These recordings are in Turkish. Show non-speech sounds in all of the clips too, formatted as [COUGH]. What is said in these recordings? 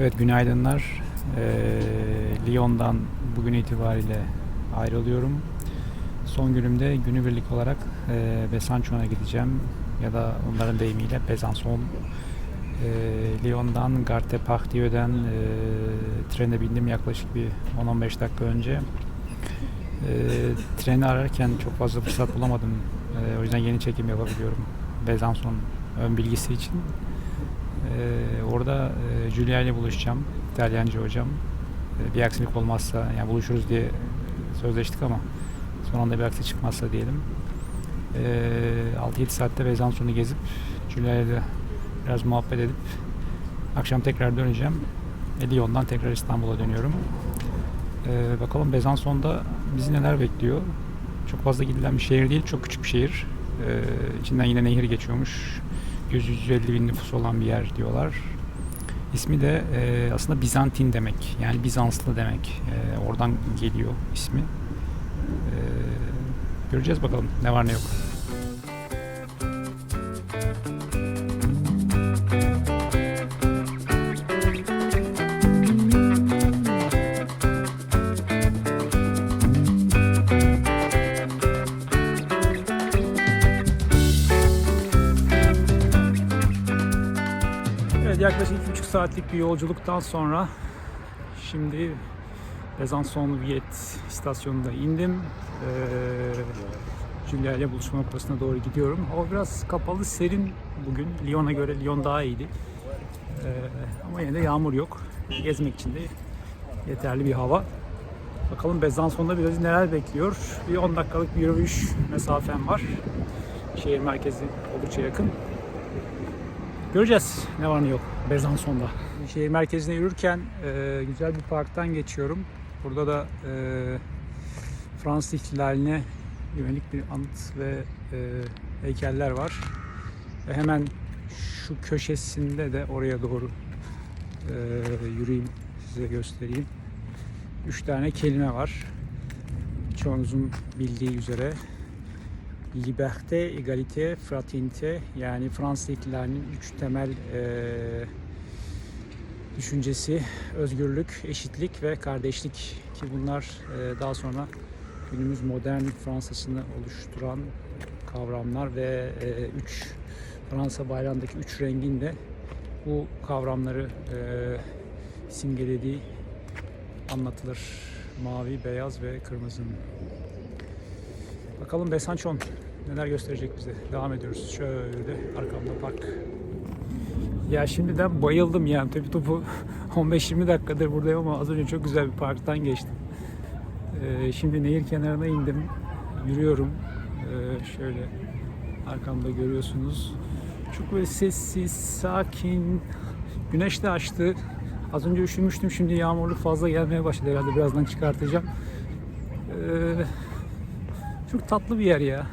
Evet günaydınlar. Ee, Lyon'dan bugün itibariyle ayrılıyorum. Son günümde günübirlik olarak e, Besançon'a gideceğim ya da onların deyimiyle Besançon. E, Lyon'dan Gare de Partiyeux'den e, trene bindim yaklaşık bir 10-15 dakika önce. E, treni ararken çok fazla fırsat bulamadım. E, o yüzden yeni çekim yapabiliyorum. Besançon ön bilgisi için. Ee, orada e, Julia ile buluşacağım. İtalyanca hocam. Ee, bir aksilik olmazsa, yani buluşuruz diye sözleştik ama son anda bir aksi çıkmazsa diyelim. Ee, 6-7 saatte Bezanson'u gezip Julia ile biraz muhabbet edip akşam tekrar döneceğim. E, Lyon'dan tekrar İstanbul'a dönüyorum. Ee, bakalım Bezanson'da bizi neler bekliyor. Çok fazla gidilen bir şehir değil, çok küçük bir şehir. Ee, içinden yine nehir geçiyormuş. 100-150 bin nüfus olan bir yer diyorlar. İsmi de e, aslında Bizantin demek. Yani Bizanslı demek. E, oradan geliyor ismi. E, göreceğiz bakalım ne var ne yok. Yaklaşık 2,5 saatlik bir yolculuktan sonra şimdi Besançon Viyet istasyonunda indim. Ee, Julia ile buluşma noktasına doğru gidiyorum. Hava biraz kapalı, serin bugün. Lyon'a göre Lyon daha iyiydi. Ee, ama yine de yağmur yok. Gezmek için de yeterli bir hava. Bakalım Besançon'da biraz neler bekliyor. Bir 10 dakikalık bir yürüyüş mesafem var. Şehir merkezi oldukça yakın. Göreceğiz ne var ne yok Bezanson'da. Şehir merkezine yürürken e, güzel bir parktan geçiyorum. Burada da e, Fransız ihtilaline yönelik bir anıt ve e, heykeller var. Ve hemen şu köşesinde de oraya doğru e, yürüyeyim size göstereyim. Üç tane kelime var. Çoğunuzun bildiği üzere Liberté, Egalité, Fraternité yani Fransız ihtilalinin üç temel eee, düşüncesi özgürlük, eşitlik ve kardeşlik ki bunlar eee, daha sonra günümüz modern Fransa'sını oluşturan kavramlar ve eee, üç Fransa bayrağındaki üç rengin de bu kavramları eee, simgelediği anlatılır. Mavi, beyaz ve kırmızı. Bakalım Besançon neler gösterecek bize. Devam ediyoruz. Şöyle arkamda park. Ya şimdiden bayıldım yani. Tabi topu [LAUGHS] 15-20 dakikadır buradayım ama az önce çok güzel bir parktan geçtim. Ee, şimdi nehir kenarına indim. Yürüyorum. Ee, şöyle arkamda görüyorsunuz. Çok böyle sessiz, sakin. Güneş de açtı. Az önce üşümüştüm. Şimdi yağmurluk fazla gelmeye başladı herhalde. Birazdan çıkartacağım. Ee, çok tatlı bir yer ya.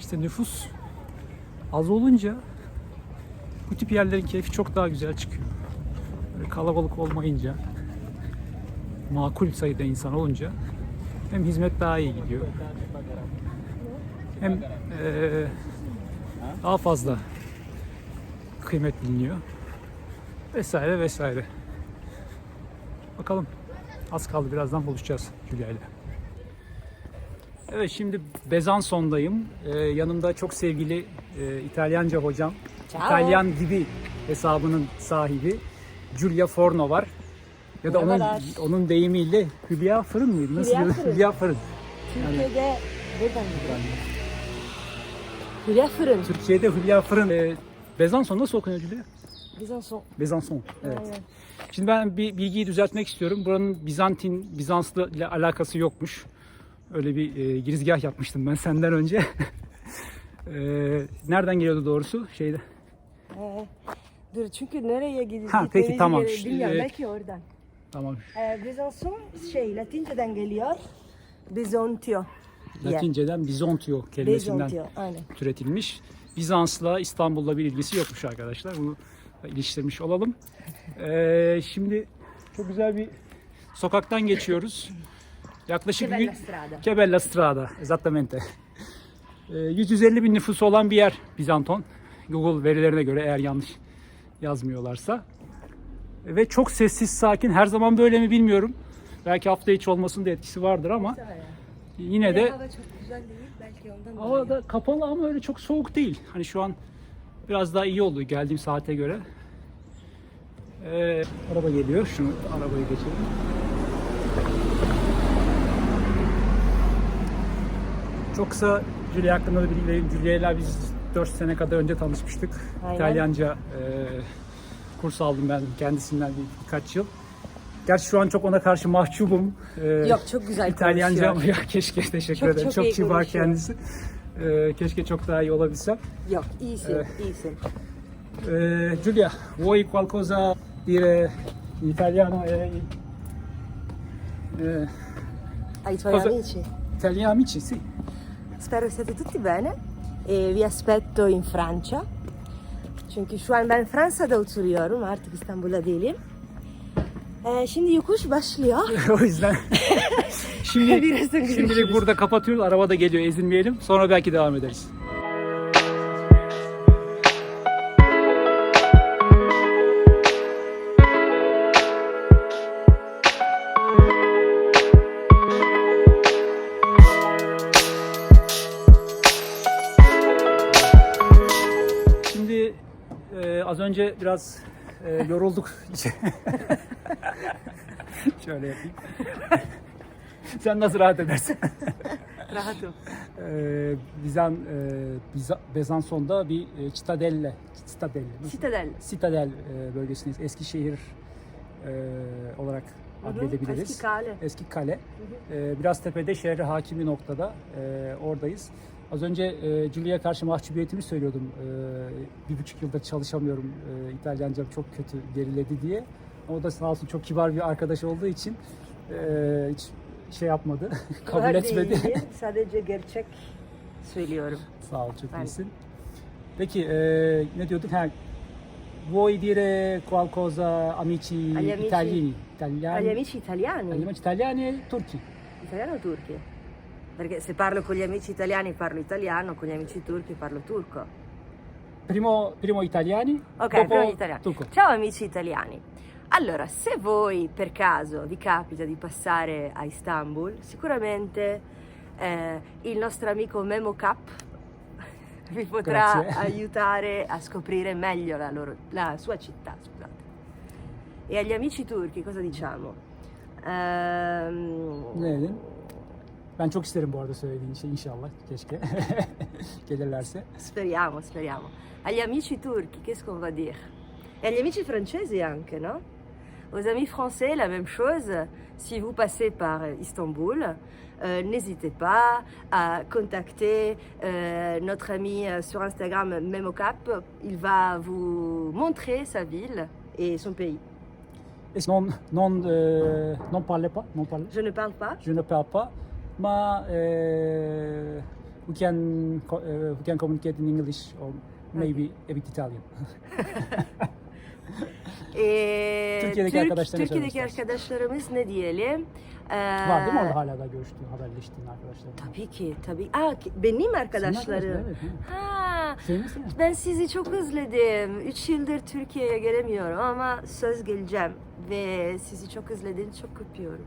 İşte nüfus az olunca bu tip yerlerin keyfi çok daha güzel çıkıyor. Böyle kalabalık olmayınca makul sayıda insan olunca hem hizmet daha iyi gidiyor. Hem eee, daha fazla kıymet biliniyor. Vesaire vesaire. Bakalım. Az kaldı birazdan buluşacağız Julia ile. Evet şimdi Bezanson'dayım. Ee, yanımda çok sevgili e, İtalyanca hocam. Ciao. İtalyan gibi hesabının sahibi Giulia Forno var. Ya da onun Merhabalar. onun deyimiyle Hülya Fırın mıydı? Nasıl Hülya diyor? Fırın. Hülya Fırın. Türkiye'de buradan gidiyor. Hülya Fırın. Türkiye'de Hülya Fırın. Ee, Bezanson nasıl okunuyor Giulia? Bizanson. Bezanson. Evet. Aynen. Şimdi ben bir bilgiyi düzeltmek istiyorum. Buranın Bizantin, Bizanslı ile alakası yokmuş. Öyle bir e, girizgah yapmıştım ben senden önce. [LAUGHS] e, nereden geliyordu doğrusu? Şeyde. Ee, dur çünkü nereye gideceğiz? Ha, peki, tamam. Bilmiyorum Ee, belki oradan. Tamam. Ee, Bizanson şey Latinceden geliyor. Bizontio. Latinceden Bizontio kelimesinden Bizontio aynen. türetilmiş. Bizans'la İstanbul'la bir ilgisi yokmuş arkadaşlar. Bunu iliştirmiş olalım. E, şimdi çok güzel bir sokaktan geçiyoruz. Yaklaşık Che bella strada. Che bella strada, esattamente. Ee, 150 bin nüfusu olan bir yer Bizanton. Google verilerine göre eğer yanlış yazmıyorlarsa. Ve çok sessiz, sakin. Her zaman böyle mi bilmiyorum. Belki hafta içi olmasının da etkisi vardır ama yine de Hava çok güzel değil. Belki ondan hava dolayı. da kapalı ama öyle çok soğuk değil. Hani şu an biraz daha iyi oldu geldiğim saate göre. Ee, araba geliyor. Şunu arabayı geçelim. Çok kısa Julia hakkında da bilgi vereyim. Julia ile biz 4 sene kadar önce tanışmıştık. Aynen. İtalyanca e, kurs aldım ben kendisinden bir, birkaç yıl. Gerçi şu an çok ona karşı mahcubum. Ee, Yok çok güzel İtalyanca konuşuyor. ya keşke teşekkür Çok, ederim. çok Çok, iyi kibar konuşuyor. kendisi. Ee, keşke çok daha iyi olabilsem. Yok iyisin Evet. iyisin. Eh, Giulia, vuoi qualcosa dire in italiano e eh, Ai tuoi Cosa- amici. italiani amici? Sì. Spero siate tutti bene e vi aspetto in Fransa. Çünkü şu an ben Fransa'da oturuyorum artık İstanbul'da değilim. Ee, şimdi yokuş başlıyor. [LAUGHS] o yüzden [LAUGHS] şimdi şimdilik burada kapatıyoruz. Araba da geliyor ezilmeyelim. Sonra belki devam ederiz. Önce biraz e, yorulduk. [LAUGHS] Şöyle yapayım. [LAUGHS] Sen nasıl rahat edersin? [LAUGHS] Rahat ol. Ee, Bizan, e, Biza- Bezanson'da bir e, Citadelle, Citadelle, nasıl? Citadel. Citadel e, bölgesindeyiz. Eskişehir e, olarak addedebiliriz. Eski kale. Eski kale. E, biraz tepede şehre hakim bir noktada e, oradayız. Az önce e, Giulia'ya karşı mahcubiyetimi söylüyordum. E, bir buçuk yıldır çalışamıyorum. E, İtalyancam çok kötü geriledi diye. O da sağ olsun çok kibar bir arkadaş olduğu için e, hiç şey yapmadı. [LAUGHS] kabul Var etmedi. değil, [LAUGHS] Sadece gerçek söylüyorum. Sağ ol, çok Ben- iyisin. Peki, e, ne diyorduk? Ha, vuoi dire qualcosa amici Agli amici- italiani? Italiani? Agli amici italiani. Agli amici italiani e turchi. Italiano o turchi? Perché se parlo con gli amici italiani parlo italiano, con gli amici turchi parlo turco. Primo, primo italiani, Ok, gli italiani. turco. Ciao amici italiani. Allora, se voi per caso vi capita di passare a Istanbul, sicuramente eh, il nostro amico Memo Cap [LAUGHS] vi potrà Grazie. [LAUGHS] aiutare a scoprire meglio la, loro- la sua città. Scusate. E agli amici turchi cosa diciamo? Dedin? Ben çok isterim bu arada söylediğin şey inşallah. Keşke [LAUGHS] gelirlerse. Speriamo, speriamo. Agli amici turchi, qu'est-ce qu'on va dire? E agli amici francesi anche, no? Aux amis français, la même chose. Si vous passez par Istanbul, euh, n'hésitez pas à contacter euh, notre ami euh, sur Instagram Memocap. Il va vous montrer sa ville et son pays. Non, non, euh, non parle pas, non parle. Je ne parle pas. Je ne parle pas, ma euh, we can co- uh, we can communicate in English or maybe a bit Italian. [LAUGHS] E, Türkiye'deki Türk- arkadaşlarına Türkiye'deki arkadaşlarımız ne diyelim? Ee, Var değil mi orada hala da görüştüğün, haberleştiğin arkadaşların? Tabii ki, tabii. Aa, benim arkadaşlarım. Senin evet. Ha, Senin misin? ben sizi çok özledim. Üç yıldır Türkiye'ye gelemiyorum ama söz geleceğim. Ve sizi çok özledim, çok öpüyorum.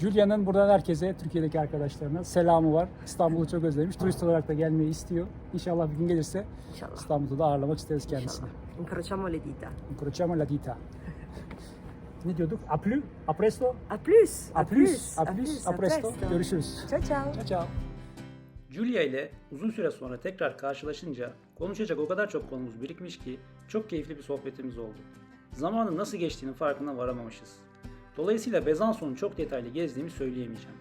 Julia'nın buradan herkese, Türkiye'deki arkadaşlarına selamı var. İstanbul'u çok özlemiş. Turist olarak da gelmeyi istiyor. İnşallah bir gün gelirse İnşallah. İstanbul'da da ağırlamak isteriz kendisini. Incrociamo le dita. Incrociamo la dita. ne diyorduk? A plus, a presto, A plus. a plus, a plus, a presto. Görüşürüz. Ciao ciao. Ciao ciao. Julia ile uzun süre sonra tekrar karşılaşınca konuşacak o kadar çok konumuz birikmiş ki çok keyifli bir sohbetimiz oldu. Zamanın nasıl geçtiğinin farkına varamamışız. Dolayısıyla Bezanson'u çok detaylı gezdiğimi söyleyemeyeceğim.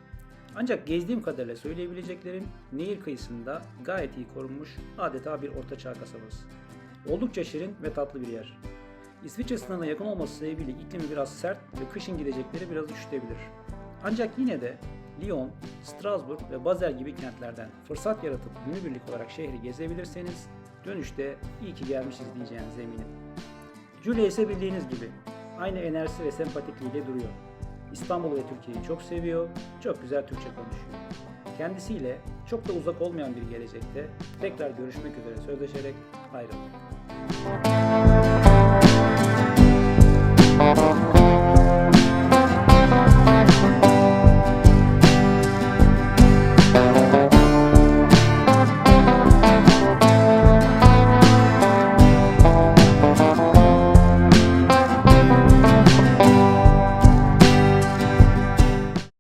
Ancak gezdiğim kadarıyla söyleyebileceklerim Nehir kıyısında gayet iyi korunmuş adeta bir ortaçağ kasabası. Oldukça şirin ve tatlı bir yer. İsviçre sınırına yakın olması sebebiyle iklimi biraz sert ve kışın gidecekleri biraz üşütebilir. Ancak yine de Lyon, Strasbourg ve Basel gibi kentlerden fırsat yaratıp günübirlik olarak şehri gezebilirseniz dönüşte iyi ki gelmişiz diyeceğinize eminim. Julia ise bildiğiniz gibi aynı enerjisi ve sempatikliğiyle duruyor. İstanbul ve Türkiye'yi çok seviyor, çok güzel Türkçe konuşuyor. Kendisiyle çok da uzak olmayan bir gelecekte tekrar görüşmek üzere sözleşerek ayrıldık.